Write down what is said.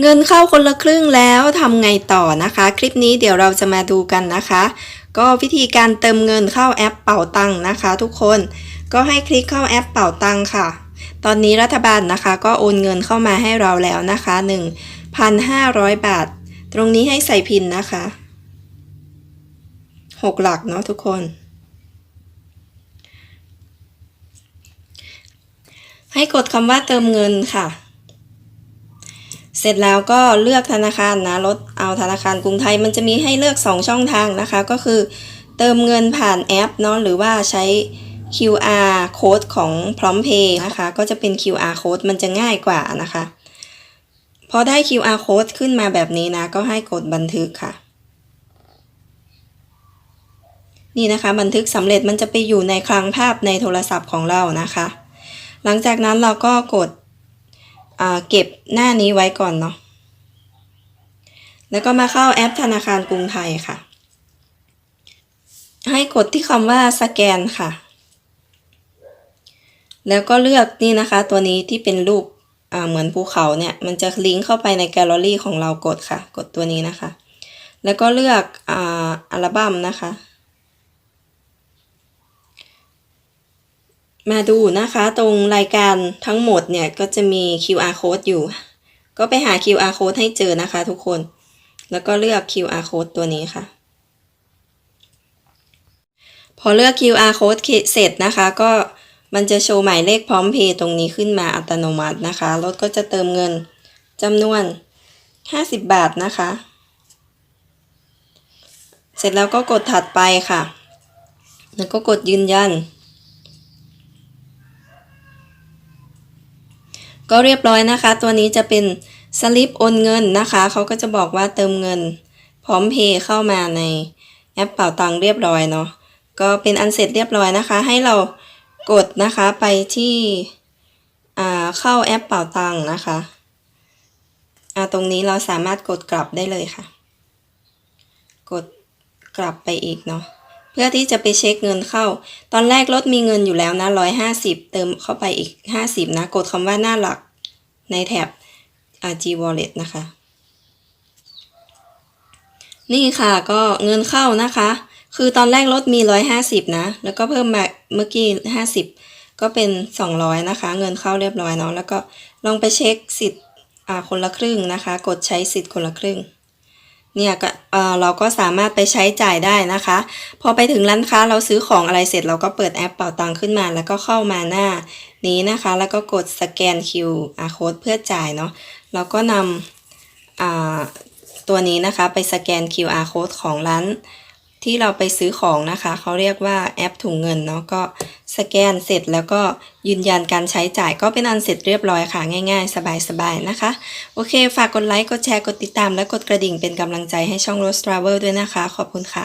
เงินเข้าคนละครึ่งแล้วทำไงต่อนะคะ คลิปนี้เดี๋ยวเราจะมาดูกันนะคะ ก็วิธีการเติมเงินเข้าแอปเป่าตังค์นะคะ ทุกคนก็ให้คลิกเข้าแอปเป่าตังค่ะ ตอนนี้รัฐบาลนะคะก็โอนเงินเข้ามาให้เราแล้วนะคะ 1,500 บาท ตรงนี้ให้ใส่พินนะคะหกหลักเนาะทุกคนให้กดคำว่าเติมเงินค่ะ เสร็จแล้วก็เลือกธนาคารนะลดเอาธนาคารกรุงไทย มันจะมีให้เลือก 2 ช่องทางนะคะ ก็คือเติมเงินผ่านแอปเนาะหรือว่าใช้ QR code ของ PromptPay นะคะ ก็จะเป็น QR code มันจะง่ายกว่านะคะ พอได้ QR code ขึ้นมาแบบนี้นะ ก็ให้กดบันทึกค่ะ นี่นะคะ บันทึกสำเร็จมันจะไปอยู่ในคลังภาพในโทรศัพท์ของเรานะคะ หลังจากนั้นเราก็กด เก็บหน้านี้ไว้ก่อนเนาะ แล้วก็มาเข้าแอปธนาคารกรุงไทยค่ะ ให้กดที่คำว่าสแกนค่ะ แล้วก็เลือกนี่นะคะ ตัวนี้ที่เป็นรูปเหมือนภูเขาเนี่ย มันจะลิงก์เข้าไปในแกลเลอรี่ของเรากดค่ะ กดตัวนี้นะคะ แล้วก็เลือกอัลบั้มนะคะ มาดูนะคะตรงรายการทั้งหมดเนี่ยก็จะมี QR code อยู่ ก็ไปหา QR code ให้เจอนะคะทุกคน แล้วก็เลือก QR code ตัวนี้ค่ะ พอเลือก QR code เสร็จนะคะก็มันจะโชว์หมายเลขพร้อมเพย์ตรงนี้ขึ้นมาอัตโนมัตินะคะ รถก็จะเติมเงินจำนวน 50 บาทนะคะ เสร็จแล้วก็กดถัดไปค่ะ แล้วก็กดยืนยัน ก็เรียบร้อยนะคะ ตัวนี้จะเป็นสลิปโอนเงินนะคะเขาก็จะบอกว่าเติมเงิน พร้อมเพย์เข้ามาในแอปเป่าตังเรียบร้อยเนาะก็เป็นอันเสร็จเรียบร้อยนะคะ ให้เรากดนะคะไปที่เข้าแอปเป่าตังนะคะตรงนี้เราสามารถกดกลับได้เลยค่ะ กดกลับไปอีกเนาะเพื่อที่จะไปเช็คเงินเข้า ตอนแรกรถมีเงินอยู่แล้วนะ150เติมเข้าไปอีก50นะ กดคำว่าหน้าหลัก ในแท็บ RG Wallet นะคะ นี่ค่ะก็เงินเข้านะคะ คือตอนแรกลดมี 150 นะ แล้วก็เพิ่มมาเมื่อกี้ 50 ก็เป็น 200 นะคะ เงินเข้าเรียบร้อยเนาะแล้วก็ลองไปเช็คสิทธิ์คนละครึ่งนะคะ กดใช้สิทธิ์คนละครึ่ง เนี่ยก็เออเราก็สามารถไปใช้จ่ายได้นะคะ พอไปถึงร้านค้าเราซื้อของอะไรเสร็จเราก็เปิดแอปเป่าตังขึ้นมา แล้วก็เข้ามาหน้านี้นะคะ แล้วก็กดสแกน QR code เพื่อจ่ายเนาะเราก็นำตัวนี้นะคะไปสแกน QR code ของร้านที่เราไปซื้อของนะคะ เขาเรียกว่าแอปถุงเงินเนาะก็ สแกนเสร็จแล้วก็ยืนยันการใช้จ่ายก็เป็นอันเสร็จเรียบร้อยค่ะ ง่ายๆ สบายๆ นะคะ โอเค ฝากกดไลค์ กดแชร์ กดติดตาม และกดกระดิ่งเป็นกำลังใจให้ช่อง Rose Travel ด้วยนะคะ ขอบคุณค่ะ